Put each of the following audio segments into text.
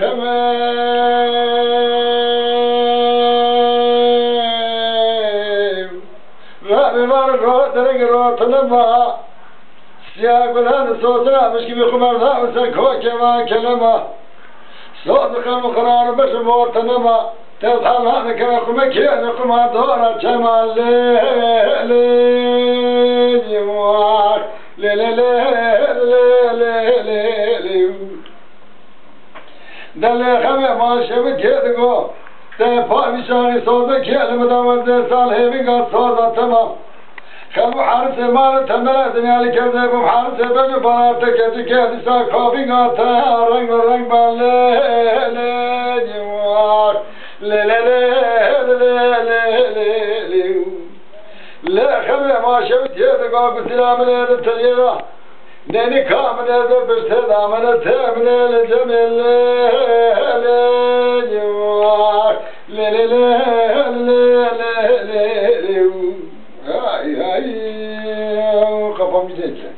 كما مار رو درگ رو تنما سیا گلان سوسنا مشکی بی خمار دا وسن کو کما کلمه صوت قام قرار بش مور تنما تظهر هذا كما قم كيان قم دورا جمال لي لي لي لي لي لي دل خمي ما شبت يدقو ده پادشاهی سازه که علم دوازده سال هیوی گاد سازه تمام خلو حارس مال تملا دنیالی کرده بم حارس بنو بنات کدی که دیسا کافی گات رنگ رنگ باله له جوار له له له له له له لا خمي ما شفت يدقا بسلام Neni kamine de bir selamını temine ele cemille ele yuvar le le le le le le le ay ay kafam gidince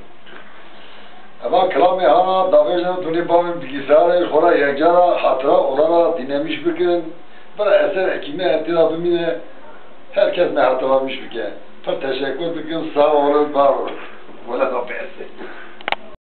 ama kelami hana davranışını tuni babın bilgisayarı kora yengara hatıra olana dinlemiş bir gün bana eser ekime ettirabimine herkes mehatırlamış bir gün. Çok teşekkür ederim. Sağ olun, var olun.